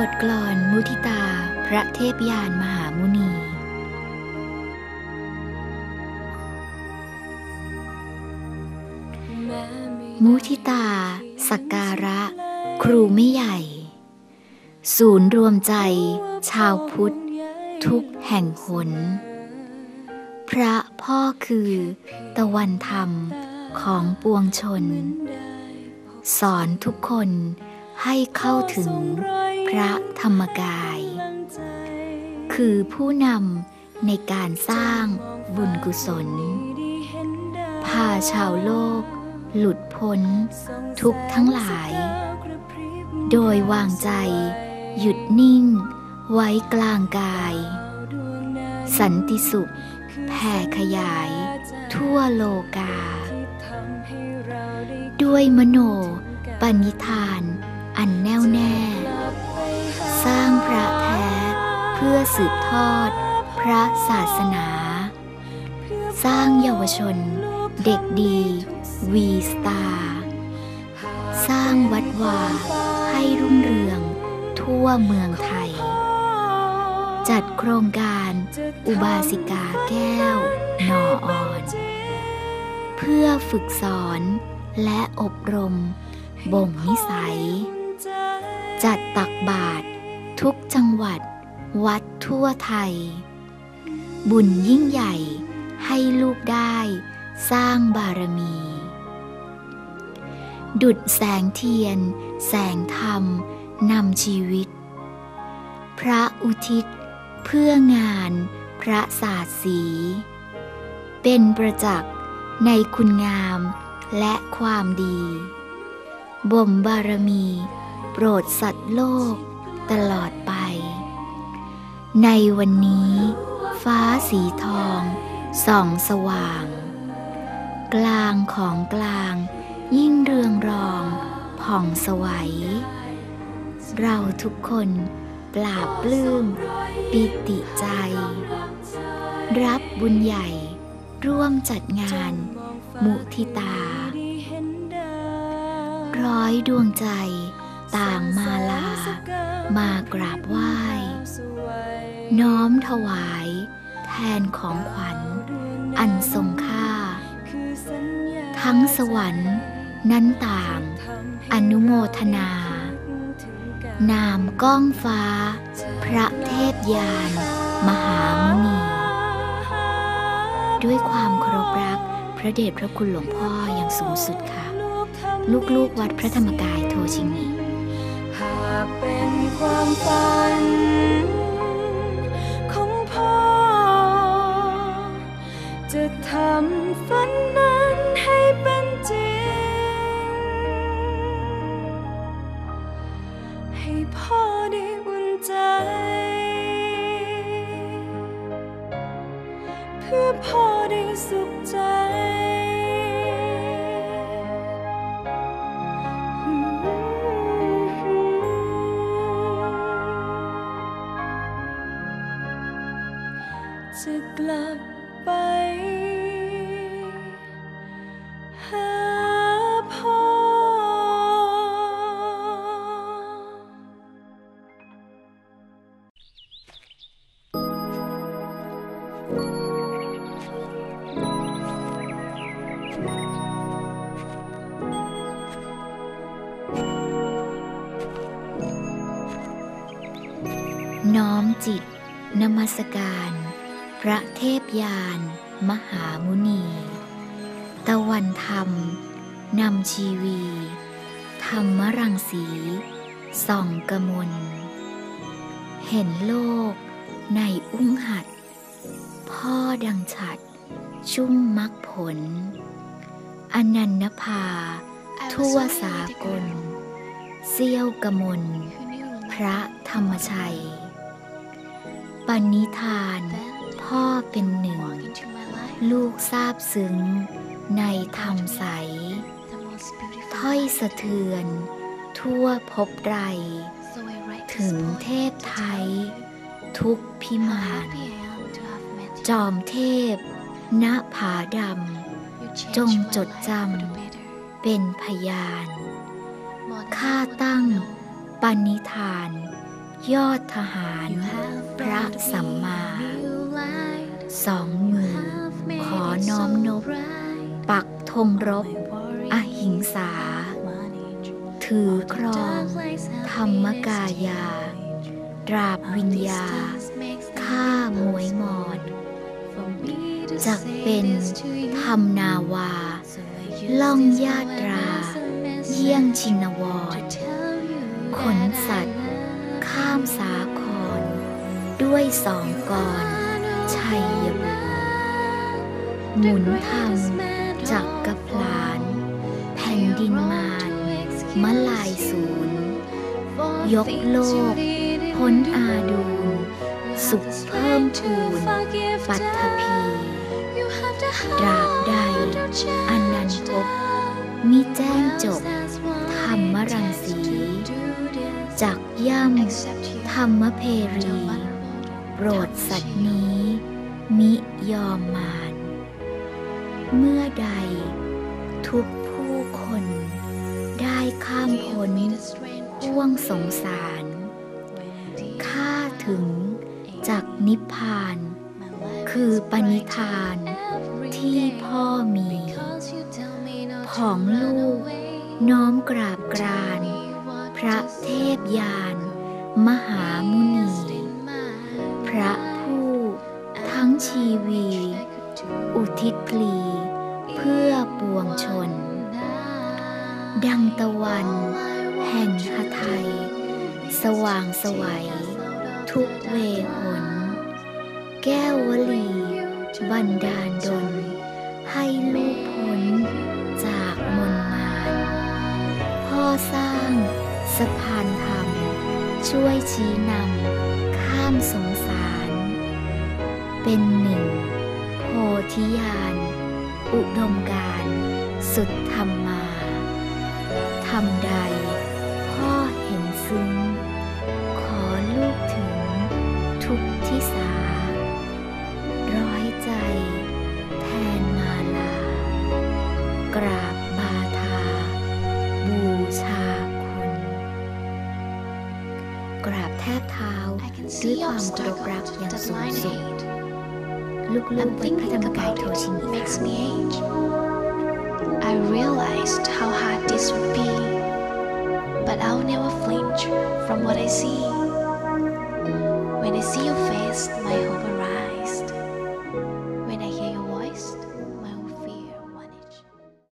บทกลอนมุทิตา พระเทพยานมหามุนี มุทิตา สักการะ ครูไม่ใหญ่ ศูนย์รวมใจ ชาวพุทธ ทุกแห่งหน พระพ่อคือ ตะวันธรรมของปวงชน สอนทุกคนให้เข้าถึง ระธรรมกาย คือผู้นำในการสร้างบุญกุศล พาชาวโลก หลุดพ้น ทุกทั้งหลาย โดยวางใจ หยุดนิ่ง ไว้กลางกาย สันติสุข แผ่ขยาย ทั่วโลกา ด้วยมโนปณิธานอัน สืบทอด พระศาสนา สร้างเยาวชน เด็กดีวีสตาร์สร้างวัดวาให้รุ่งเรือง ทั่วเมืองไทย จัดโครงการอุบาสิกาแก้วนออ่อน เพื่อฝึกสอนและอบรม บ่งนิสัย จัดตักบาตรทุกจังหวัด วัดทั่วไทย บุญยิ่งใหญ่ให้ลูกได้สร้างบารมี ดุดแสงเทียน แสงธรรมนำชีวิต พระอุทิศ เพื่องานพระศาสสี เป็นประจักษ์ในคุณงามและความดี บ่มบารมี โปรดสัตว์โลกตลอดไป ในวันนี้ ฟ้าสีทองส่องสว่าง กลางของกลาง ยิ่งเรืองรองผ่องสวัย เราทุกคนปราบปลื้ม ปิติใจ รับบุญใหญ่ร่วมจัดงาน มุทิตา ร้อยดวงใจต่างมาลามากราบไหว้ น้อมถวาย แทนของขวัญ อันทรงค่า ทั้งสวรรค์นั้นต่าง อนุโมทนา นามก้องฟ้า พระเทพยาน มหามุนี ด้วยความเคารพรักพระเดชพระคุณหลวงพ่ออย่างสูงสุดค่ะ ลูกๆวัดพระธรรมกายโทชิงีหากเป็นความฝัน สุขใจจะกลับไปหาพ่ออ จิต นมัสการ พระเทพยาน มหามุนี ตะวันธรรม นำชีวี ธรรมรังสี ส่องกมล เห็นโลก ในอุ้งหัด พ่อดังฉัด ชุ่มมักผล อนันนภา ทั่วสากลเสี้ยวกมลพระธรรมชัย ปณิธาน พ่อเป็นหนึ่ง ลูกทราบซึ้ง ในธรรมใส ถ้อยสะเทือน ทั่วพบไร ถึงเทพไทย ทุกพิมานจอมเทพ ณผาดำ จงจดจำ เป็นพยาน ข้าตั้งปณิธาน ยอดทหาร พระสัมมา สองมือ ขอน้อมนบ ปักธงรบ อหิงสา ถือครอง ธรรมกายา ตราบวิญญาฆ่ามวยหมอดจักเป็นธรรมนาวา ล่องญาตรา เยี่ยงชินวรขนสัตว์ ข้ามสาคร ด้วยสองกรชัยบุหมุนธรรมจักกระพลาน แผ่นดินมารมลายศูนย์ ยกโลก พ้นอาดูลสุขเพิ่มทูนปัตภีตราบใดอนันทบมิแจ้งจบ รรมรังสีจักย่ำธรรมเพรี โปรดสัตว์นี้ มิยอมมาน เมื่อใด ทุกผู้คน ได้ข้ามพ้นห่วงสงสาร ข้าถึงจากนิพพาน คือปณิธานที่พ่อมี ของลูก น้อมกราบกราน พระเทพยาน มหามุนี พระผู้ทั้งชีวี อุทิศพลี เพื่อปวงชน ดังตะวัน แห่งหไทย สว่างสวัย ทุกเวหน แก้ววลี บันดาลดลให้ลูกพ้นจาก สร้างสะพานธรรม ช่วยชี้นำ ข้ามสงสาร เป็นหนึ่ง โพธิญาณ อุดมการสุดธรรมมาทำใด พ่อเห็นซึ้ง ขอลูกถึง ทุกทิสา ร้อยใจ แทนมาลา กราบ แทบเท้า I can ด้วย see ความเคารพรัก obstacles อย่าง that สูง mine สุด hate. ลูก And ๆวัดพระ thinking ธรรมกาย about โทชิ it นี makes ค่ะ me age. I realized how hard this would be, but I'll never flinch from what I see. When I see your face, my hope